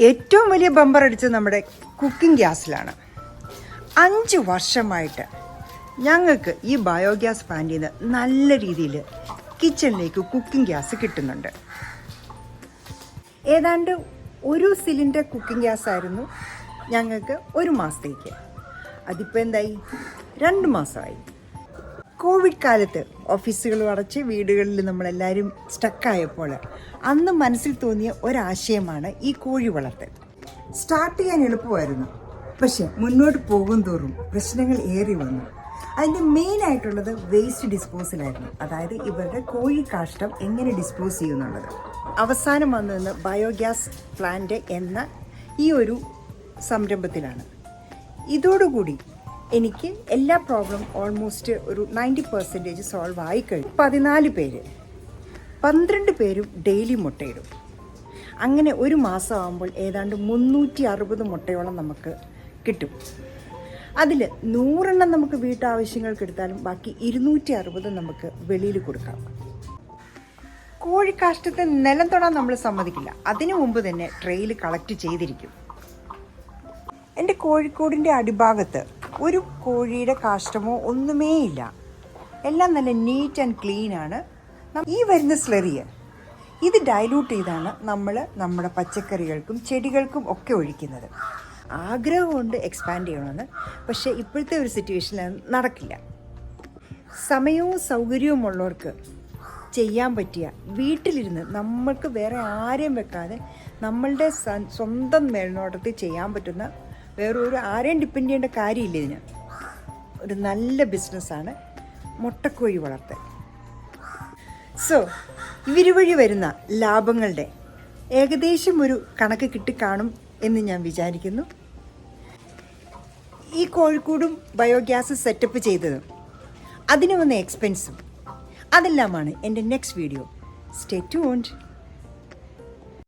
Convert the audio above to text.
ഏറ്റവും വലിയ ബമ്പർ അടിച്ചത് നമ്മുടെ കുക്കിംഗ് ഗ്യാസിലാണ്. അഞ്ച് വർഷമായിട്ട് ഞങ്ങൾക്ക് ഈ ബയോഗ്യാസ് പ്ലാന്റിൽ നിന്ന് നല്ല രീതിയിൽ കിച്ചണിലേക്ക് കുക്കിംഗ് ഗ്യാസ് കിട്ടുന്നുണ്ട്. ഏതാണ്ട് ഒരു സിലിണ്ടർ കുക്കിംഗ് ഗ്യാസ് ആയിരുന്നു ഞങ്ങൾക്ക് ഒരു മാസത്തേക്ക്. അതിപ്പോൾ എന്തായി? രണ്ട് മാസമായി. കോവിഡ് കാലത്ത് ഓഫീസുകൾ അടച്ച് വീടുകളിൽ നമ്മളെല്ലാവരും സ്റ്റക്കായപ്പോൾ അന്ന് മനസ്സിൽ തോന്നിയ ഒരാശയമാണ് ഈ കോഴി വളർത്തൽ. സ്റ്റാർട്ട് ചെയ്യാൻ എളുപ്പമായിരുന്നു. പക്ഷെ മുന്നോട്ട് പോകും തോറും പ്രശ്നങ്ങൾ ഏറി വന്നു. അതിന്റെ മെയിൻ ആയിട്ടുള്ളത് വേസ്റ്റ് ഡിസ്പോസലായിരുന്നു അതായത് ഇവരുടെ കോഴി കാഷ്ടം എങ്ങനെ ഡിസ്പോസ് ചെയ്യുന്നുള്ളത് അവസാനം വന്നതെന്ന് ബയോഗ്യാസ് പ്ലാന്റ് എന്ന ഈ ഒരു സംരംഭത്തിലാണ്. ഇതോടുകൂടി എനിക്ക് എല്ലാ പ്രോബ്ലം ഓൾമോസ്റ്റ് ഒരു നയന്റി പെർസെന്റേജ് സോൾവ് ആയി കഴിഞ്ഞു. പതിനാല് പേര്. പന്ത്രണ്ട് പേരും ഡെയിലി മുട്ടയിടും. അങ്ങനെ ഒരു മാസം ആകുമ്പോൾ ഏതാണ്ട് മുന്നൂറ്റി അറുപത് മുട്ടയോളം നമുക്ക് കിട്ടും. അതിൽ നൂറെണ്ണം നമുക്ക് വീട്ടാവശ്യങ്ങൾക്ക് എടുത്താലും ബാക്കി ഇരുന്നൂറ്റി അറുപത് നമുക്ക് വെളിയിൽ കൊടുക്കാം. കോഴിക്കാഷ്ടത്തെ നിലം തൊടാൻ നമ്മൾ സമ്മതിക്കില്ല. അതിനു മുമ്പ് തന്നെ ട്രെയിൽ കളക്ട് ചെയ്തിരിക്കും. എന്റെ കോഴിക്കോടിന്റെ അടിഭാഗത്ത് ഒരു കോഴിയുടെ കാഷ്ടമോ ഒന്നുമേ ഇല്ല. എല്ലാം നല്ല നീറ്റ് ആൻഡ് ക്ലീൻ ആണ്. ഈ വരുന്ന സ്ലറിയ ഇത് ഡൈലൂട്ട് ചെയ്താണ് നമ്മൾ നമ്മുടെ പച്ചക്കറികൾക്കും ചെടികൾക്കും ഒക്കെ ഒഴിക്കുന്നത്. ആഗ്രഹമുണ്ട് എക്സ്പാൻഡ് ചെയ്യണമെന്ന് പക്ഷേ ഇപ്പോഴത്തെ ഒരു സിറ്റുവേഷനിൽ നടക്കില്ല. സമയവും സൗകര്യവും ഉള്ളവർക്ക് ചെയ്യാൻ പറ്റിയ വീട്ടിലിരുന്ന് നമ്മൾക്ക് വേറെ ആരെയും വെക്കാതെ നമ്മളുടെ സ്വന്തം മേൽനോട്ടത്തിൽ ചെയ്യാൻ പറ്റുന്ന വേറെ ഒരു ആരെയും ഡിപ്പെൻഡ് ചെയ്യേണ്ട കാര്യമില്ല ഇതിന്. ഒരു നല്ല ബിസിനസ്സാണ് മുട്ടക്കോഴി വളർത്തൽ. സോ ഇവർ വഴി വരുന്ന ലാഭങ്ങളുടെ ഏകദേശം ഒരു കണക്ക് കിട്ടിക്കാണും എന്ന് ഞാൻ വിചാരിക്കുന്നു. ഈ കോഴിക്കോടും ബയോഗ്യാസ് സെറ്റപ്പ് ചെയ്തതും അതിന് വന്ന എക്സ്പെൻസും അതെല്ലാമാണ് എന്റെ നെക്സ്റ്റ് വീഡിയോ സ്റ്റേ ട്യൂൺഡ്